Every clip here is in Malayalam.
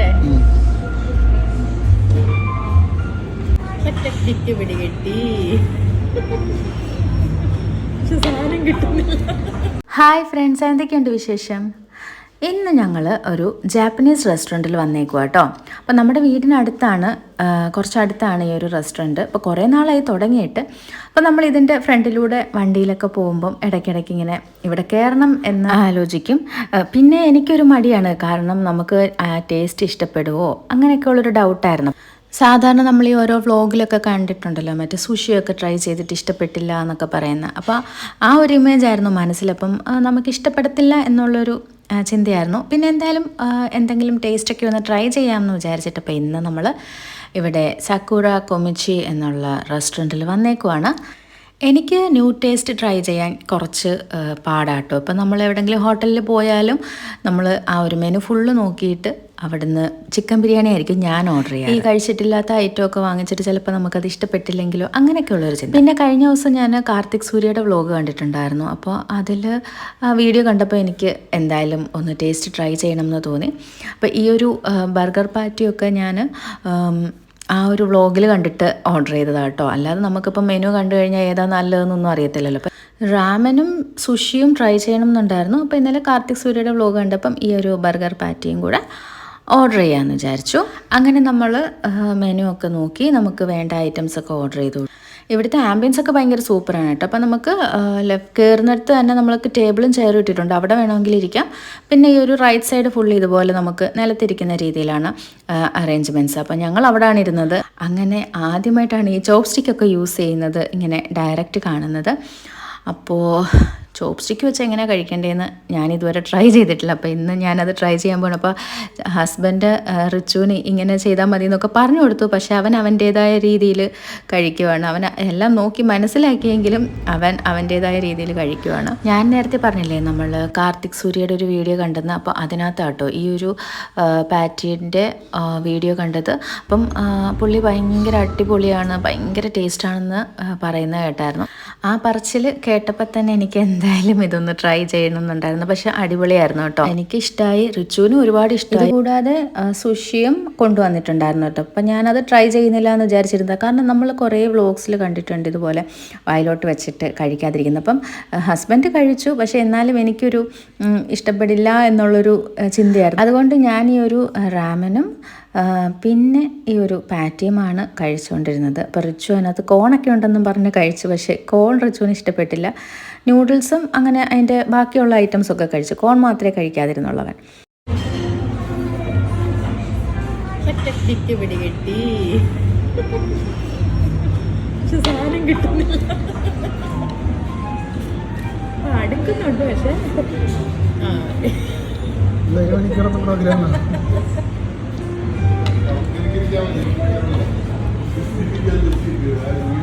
കഴിക്കട്ടെ ഒറ്റയ്ക്ക് പിടികിട്ടി സാധനം കിട്ടുന്നില്ല. ഹായ് ഫ്രണ്ട്സ് എന്തൊക്കെയുണ്ട് വിശേഷം? ഇന്ന് ഞങ്ങൾ ഒരു ജാപ്പനീസ് റെസ്റ്റോറന്റിൽ വന്നേക്കുക കേട്ടോ അപ്പോൾ നമ്മുടെ വീടിനടുത്താണ് കുറച്ചടുത്താണ് ഈ ഒരു റെസ്റ്റോറന്റ് അപ്പോൾ കുറേ നാളായി തുടങ്ങിയിട്ട്. അപ്പോൾ നമ്മൾ ഇതിന്റെ ഫ്രണ്ടിലൂടെ വണ്ടിയിലൊക്കെ പോകുമ്പം ഇടയ്ക്കിടയ്ക്ക് ഇങ്ങനെ ഇവിടെ കയറണം എന്ന് ആലോചിക്കും. പിന്നെ എനിക്കൊരു മടിയാണ്. കാരണം നമുക്ക് ടേസ്റ്റ് ഇഷ്ടപ്പെടുവോ? അങ്ങനെയൊക്കെ ഉള്ളൊരു ഡൗട്ടായിരുന്നു സാധാരണ നമ്മൾ ഈ ഓരോ വ്ളോഗിലൊക്കെ കണ്ടിട്ടുണ്ടല്ലോ. മറ്റേ സുഷിയൊക്കെ ട്രൈ ചെയ്തിട്ട് ഇഷ്ടപ്പെട്ടില്ല എന്നൊക്കെ പറയുന്ന. അപ്പോൾ ആ ഒരു ഇമേജ് ആയിരുന്നു മനസ്സിലപ്പം നമുക്ക് ഇഷ്ടപ്പെടത്തില്ല എന്നുള്ളൊരു ചിന്തയായിരുന്നു. പിന്നെ എന്തായാലും എന്തെങ്കിലും ടേസ്റ്റൊക്കെ ഒന്ന് ട്രൈ ചെയ്യാമെന്ന് വിചാരിച്ചിട്ട് അപ്പോൾ ഇന്ന് നമ്മൾ ഇവിടെ സക്കൂറ കൊമിച്ചി എന്നുള്ള റെസ്റ്റോറന്റിൽ വന്നേക്കുവാണ്. എനിക്ക് ന്യൂ ടേസ്റ്റ് ട്രൈ ചെയ്യാൻ കുറച്ച് പാടാട്ടോ. ഇപ്പം നമ്മൾ എവിടെയെങ്കിലും ഹോട്ടലിൽ പോയാലും നമ്മൾ ആ ഒരു മെനു ഫുള്ള് നോക്കിയിട്ട് അവിടുന്ന് ചിക്കൻ ബിരിയാണി ആയിരിക്കും ഞാൻ ഓർഡർ ചെയ്യുക ഈ കഴിച്ചിട്ടില്ലാത്ത ഐറ്റം ഒക്കെ വാങ്ങിച്ചിട്ട് ചിലപ്പോൾ നമുക്കത് ഇഷ്ടപ്പെട്ടില്ലെങ്കിലോ അങ്ങനെയൊക്കെ ഉള്ളൊരു ചിന്ത. പിന്നെ കഴിഞ്ഞ ദിവസം ഞാൻ കാർത്തിക് സൂര്യയുടെ വ്ലോഗ് കണ്ടിട്ടുണ്ടായിരുന്നു. അപ്പോൾ അതിൽ വീഡിയോ കണ്ടപ്പോൾ എനിക്ക് എന്തായാലും ഒന്ന് ടേസ്റ്റ് ട്രൈ ചെയ്യണം എന്ന് തോന്നി. അപ്പോൾ ഈ ഒരു ബർഗർ പാറ്റിയൊക്കെ ഞാൻ ആ ഒരു വ്ളോഗിൽ കണ്ടിട്ട് ഓർഡർ ചെയ്തതാണ് കേട്ടോ അല്ലാതെ നമുക്കിപ്പോൾ മെനു കണ്ടു കഴിഞ്ഞാൽ ഏതാ നല്ലതെന്നൊന്നും അറിയത്തില്ലല്ലോ. അപ്പം റാമനും സുഷിയും ട്രൈ ചെയ്യണം എന്നുണ്ടായിരുന്നു അപ്പോൾ ഇന്നലെ കാർത്തിക് സൂര്യയുടെ വ്ളോഗ് കണ്ടപ്പം ഈ ഒരു ബർഗർ പാറ്റിയും കൂടെ ഓർഡർ ചെയ്യാമെന്ന് വിചാരിച്ചു. അങ്ങനെ നമ്മൾ മെനു ഒക്കെ നോക്കി നമുക്ക് വേണ്ട ഐറ്റംസ് ഒക്കെ ഓർഡർ ചെയ്തു ഇവിടുത്തെ ആംബിയൻസ് ഒക്കെ ഭയങ്കര സൂപ്പറാണ് കേട്ടോ. അപ്പം നമുക്ക് ലെഫ്റ്റ് കയറുന്നിടത്ത് തന്നെ നമ്മൾക്ക് ടേബിളും ചെയറും ഇട്ടിട്ടുണ്ട്. അവിടെ വേണമെങ്കിൽ ഇരിക്കാം. പിന്നെ ഈ ഒരു റൈറ്റ് സൈഡ് ഫുള്ള് ഇതുപോലെ നമുക്ക് നിലത്തിരിക്കുന്ന രീതിയിലാണ് അറേഞ്ച്മെന്റ്സ് അപ്പം ഞങ്ങൾ അവിടെയാണ് ഇരുന്നത്. അങ്ങനെ ആദ്യമായിട്ടാണ് ഈ ചോപ്സ്റ്റിക്കൊക്കെ യൂസ് ചെയ്യുന്നത് ഇങ്ങനെ ഡയറക്റ്റ് കാണുന്നത്. അപ്പോൾ ചോപ്പ് സ്റ്റിക്ക് വെച്ച് എങ്ങനെയാണ് കഴിക്കേണ്ടതെന്ന് ഞാൻ ഇതുവരെ ട്രൈ ചെയ്തിട്ടില്ല. അപ്പോൾ ഇന്ന് ഞാനത് ട്രൈ ചെയ്യാൻ പോകണം അപ്പോൾ ഹസ്ബൻഡ് റിച്ചുവിന് ഇങ്ങനെ ചെയ്താൽ മതി എന്നൊക്കെ പറഞ്ഞു കൊടുത്തു. പക്ഷേ അവൻ അവന്റേതായ രീതിയിൽ കഴിക്കുവാണ്. അവൻ എല്ലാം നോക്കി മനസ്സിലാക്കിയെങ്കിലും അവൻ അവന്റേതായ രീതിയിൽ കഴിക്കുവാണ്. ഞാൻ നേരത്തെ പറഞ്ഞില്ലേ നമ്മൾ കാർത്തിക് സൂര്യയുടെ ഒരു വീഡിയോ കണ്ടെന്ന്. അപ്പോൾ അതിനകത്താട്ടോ ഈ ഒരു പാറ്റീന്റെ വീഡിയോ കണ്ടത്. അപ്പം പുള്ളി ഭയങ്കര അടിപൊളിയാണ് ഭയങ്കര ടേസ്റ്റാണെന്ന് പറയുന്നത് കേട്ടായിരുന്നു. ആ പറച്ചിൽ കേട്ടപ്പോൾ തന്നെ എനിക്ക് എന്തായാലും ഇതൊന്ന് ട്രൈ ചെയ്യണമെന്നുണ്ടായിരുന്നു. പക്ഷെ അടിപൊളിയായിരുന്നു കേട്ടോ. എനിക്ക് ഇഷ്ടമായി റിച്ചുവിനും ഒരുപാട് ഇഷ്ടമായി കൂടാതെ സുഷിയും കൊണ്ടുവന്നിട്ടുണ്ടായിരുന്നു കേട്ടോ. അപ്പം ഞാനത് ട്രൈ ചെയ്യുന്നില്ല എന്ന് വിചാരിച്ചിരുന്നത്. കാരണം നമ്മൾ കുറേ വ്ളോഗ്സിൽ കണ്ടിട്ടുണ്ട് ഇതുപോലെ വായിലോട്ട് വെച്ചിട്ട് കഴിക്കാതിരിക്കുന്നത്. അപ്പം ഹസ്ബൻഡ് കഴിച്ചു. പക്ഷെ എന്നാലും എനിക്കൊരു ഇഷ്ടപ്പെടില്ല എന്നുള്ളൊരു ചിന്തയായിരുന്നു. അതുകൊണ്ട് ഞാൻ ഈ ഒരു റാമനും പിന്നെ ഈ ഒരു പാറ്റിയുമാണ് കഴിച്ചുകൊണ്ടിരുന്നത്. അപ്പോൾ റിച്ചു അതിനകത്ത് കോണൊക്കെ ഉണ്ടെന്നും പറഞ്ഞ് കഴിച്ചു. പക്ഷേ കോൺ റിച്ചുവിന് ഇഷ്ടപ്പെട്ടില്ല. ന്യൂഡിൽസും അങ്ങനെ അതിന്റെ ബാക്കിയുള്ള ഐറ്റംസൊക്കെ കഴിച്ചു. കോൺ മാത്രമേ കഴിക്കാതിരുന്നുള്ളവൻ. ഒറ്റയ്ക്ക് പിടികിട്ടി പക്ഷെ സാധനം കിട്ടുന്നില്ല. അടുക്കുന്നുണ്ട് പക്ഷെ. ആ. ഒരു മണിക്കൂറത്തെ പ്രോഗ്രാമാണ് അങ്ങനെ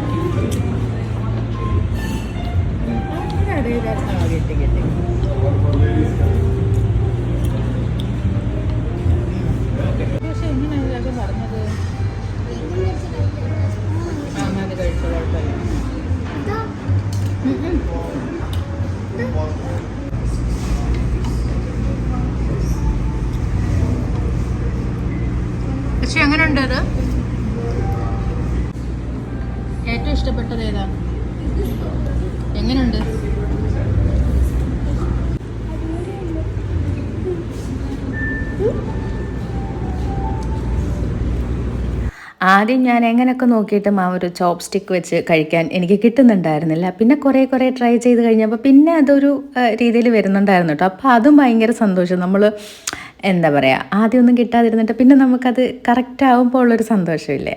ഇഷ്ടപ്പെട്ടത് ഏതാ? എങ്ങനെയുണ്ട് ആദ്യം ഞാൻ എങ്ങനെയൊക്കെ നോക്കിയിട്ടും ആ ഒരു ചോപ്പ് സ്റ്റിക്ക് വെച്ച് കഴിക്കാൻ എനിക്ക് കിട്ടുന്നുണ്ടായിരുന്നില്ല. പിന്നെ കുറേ കുറേ ട്രൈ ചെയ്ത് കഴിഞ്ഞപ്പോൾ പിന്നെ അതൊരു രീതിയിൽ വരുന്നുണ്ടായിരുന്നു കേട്ടോ. അപ്പോൾ അതും ഭയങ്കര സന്തോഷം. നമ്മൾ എന്താ പറയുക ആദ്യമൊന്നും കിട്ടാതിരുന്നിട്ട് പിന്നെ നമുക്കത് കറക്റ്റ് ആകുമ്പോൾ ഉള്ളൊരു സന്തോഷമില്ലേ?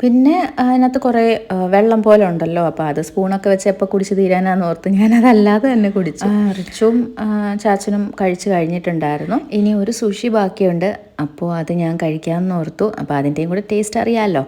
പിന്നെ അതിനകത്ത് കുറേ വെള്ളം പോലെ ഉണ്ടല്ലോ. അപ്പോൾ അത് സ്പൂണൊക്കെ വെച്ച് എപ്പോൾ കുടിച്ച് തീരാനാന്ന് ഓർത്ത് ഞാനതല്ലാതെ തന്നെ കുടിച്ചു. റിച്ചും ചാച്ചനും കഴിച്ച് കഴിഞ്ഞിട്ടുണ്ടായിരുന്നു. ഇനി ഒരു സുഷി ബാക്കിയുണ്ട്. അപ്പോൾ അത് ഞാൻ കഴിക്കാമെന്ന് ഓർത്തു. അപ്പോൾ അതിന്റെയും കൂടെ ടേസ്റ്റ് അറിയാമല്ലോ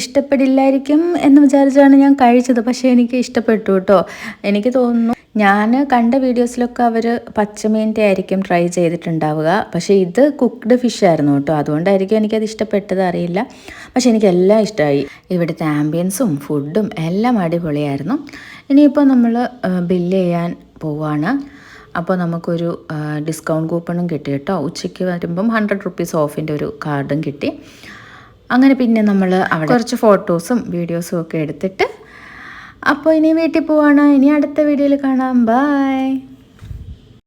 ഇഷ്ടപ്പെടില്ലായിരിക്കും എന്ന് വിചാരിച്ചാണ് ഞാൻ കഴിച്ചത്. പക്ഷേ എനിക്ക് ഇഷ്ടപ്പെട്ടു കേട്ടോ. എനിക്ക് തോന്നുന്നു ഞാൻ കണ്ട വീഡിയോസിലൊക്കെ അവർ പച്ചമീന്റെ ആയിരിക്കും ട്രൈ ചെയ്തിട്ടുണ്ടാവുക. പക്ഷേ ഇത് കുക്ക്ഡ് ഫിഷ് ആയിരുന്നു കേട്ടോ. അതുകൊണ്ടായിരിക്കും എനിക്കത് ഇഷ്ടപ്പെട്ടത് അറിയില്ല. പക്ഷേ എനിക്കെല്ലാം ഇഷ്ടമായി. ഇവിടുത്തെ ആംബിയൻസും ഫുഡും എല്ലാം അടിപൊളിയായിരുന്നു. ഇനിയിപ്പോൾ നമ്മൾ ബില്ല് ചെയ്യാൻ പോവാണ്. അപ്പോൾ നമുക്കൊരു ഡിസ്കൗണ്ട് കൂപ്പണും കിട്ടി കേട്ടോ. ഉച്ചയ്ക്ക് വരുമ്പം ഹൺഡ്രഡ് റുപ്പീസ് ഓഫിന്റെ ഒരു കാർഡും കിട്ടി. അങ്ങനെ പിന്നെ നമ്മൾ അവിടെ കുറച്ച് ഫോട്ടോസും വീഡിയോസും ഒക്കെ എടുത്തിട്ട് അപ്പോൾ ഇനി വീട്ടിൽ പോവാണ്. ഇനി അടുത്ത വീഡിയോയിൽ കാണാം. ബൈ